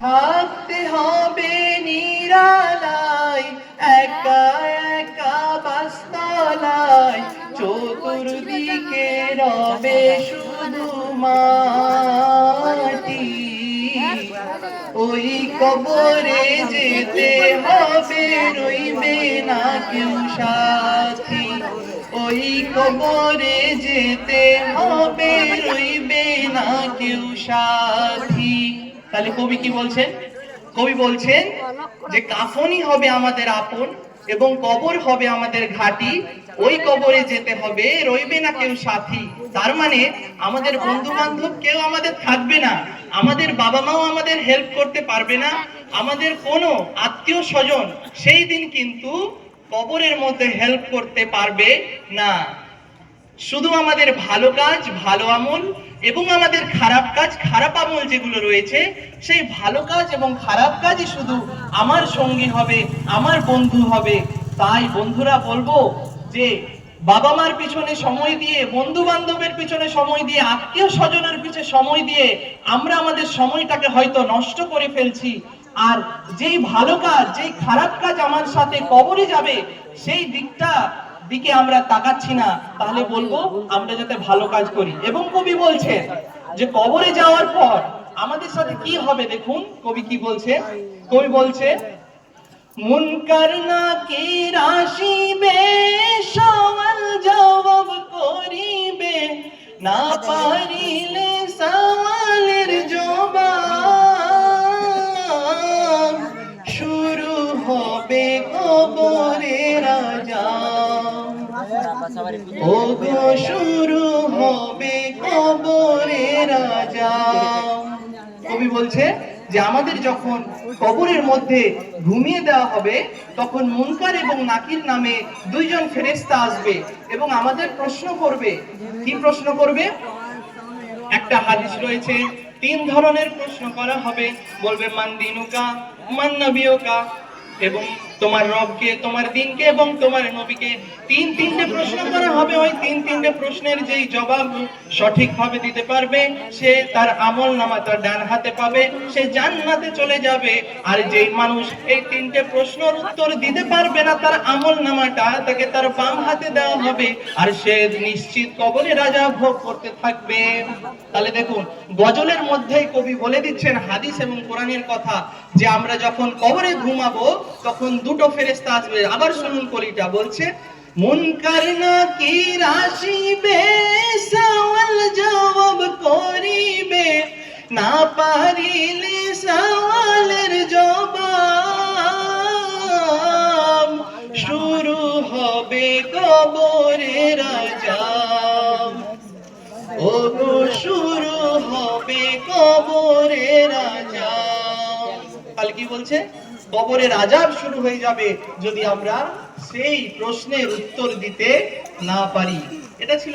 থাকতে হবে নিরালায়, একা একা বাস্তলায়, চতুর্দিকে রবে শুধু মাটি। ওই কবরে যেতে হবে রইবে না কেউ সাথী। ওই কবরে যেতে হবে রইবে না কেউ সাথী। তাহলে কবি কি বলছেন? কবি বলছেন যে কাফনই হবে আমাদের আপন এবং কবর হবে আমাদের ঘাটি। ওই কবরে যেতে হবে, রইবে না কেউ সাথী। তার মানে আমাদের বন্ধু বান্ধব কেউ আমাদের থাকবে না। আমাদের বাবা মাও আমাদের হেল্প করতে পারবে না। আমাদের কোনো আত্মীয় স্বজন সেই দিন কিন্তু কবরের মধ্যে হেল্প করতে পারবে না। শুধু আমাদের ভালো কাজ, ভালো আমল এবং আমাদের খারাপ কাজ, খারাপ আমল যেগুলো রয়েছে, সেই ভালো কাজ এবং খারাপ কাজই শুধু আমার সঙ্গী হবে, আমার বন্ধু হবে। তাই বন্ধুরা, বলব যে বাবা মার পিছনে সময় দিয়ে বন্ধু বান্ধবের পিছনে সময় দিয়ে, আত্মীয় স্বজনের পিছনে সময় দিয়ে আমরা আমাদের সময়টাকে হয়তো নষ্ট করে ফেলছি। আর যেই ভালো কাজ, যেই খারাপ কাজ আমার সাথে কবরে যাবে, সেই দিকটা দিকে আমরা তাকাচ্ছি না তাহলে বলব আমরা যাতে ভালো কাজ করি। এবং কবি বলছেন যে কবরে যাওয়ার পর আমাদের সাথে কি হবে দেখুন কবি কি বলছে? কবি বলছে মুনকার না কে রাশিবে সওয়াল জবাব করিবে না পারিলে হবে কবরে রাজা। ওগো শুরু হবে কবরে রাজা? কবি বলছে যে আমাদের যখন কবরের মধ্যে ঘুমিয়ে দেওয়া হবে, তখন মুনকার এবং নাকির নামে দুইজন ফেরেশতা আসবে এবং আমাদের প্রশ্ন করবে। কি প্রশ্ন করবে? একটা হাদিস রয়েছে, তিন ধরনের প্রশ্ন করা হবে। বলবে, মান দিনুকা, মান নবিয়কা এবং তোমার রবকে, তোমার দিনকে এবং তোমার নবীকে তিন তিনটে প্রশ্ন করা হবে। ওই তিন তিনটে প্রশ্নের যেই জবাব সঠিকভাবে দিতে পারবে, সে তার আমল নামা তার ডান হাতে পাবে, সে জান্নাতে চলে যাবে। আর যেই মানুষ এই তিনটে প্রশ্নের উত্তর দিতে পারবে না, তার আমল নামাটা তাকে তার বাম হাতে দেওয়া হবে। আর সে নিশ্চিত কবরে রাজা ভোগ করতে থাকবে। তাহলে দেখুন, গজলের মধ্যেই কবি বলে দিচ্ছেন হাদিস এবং কোরআনের কথা যে আমরা যখন কবরে ঘুমাবো, তখন দুটো ফেরেশতা আসবে। আবার শুনুন কলিটা বলছে মুনকার না কি সওয়াল জবাব করিবে। না পারিলে সওয়ালের জবাব শুরু হবে কবরের আজাব ওগো শুরু হবে কবরের আজাব কাল কি বলছে? কবরের আজাব শুরু হয়ে যাবে যদি আমরা সেই প্রশ্নের উত্তর দিতে না পারি। এটা ছিল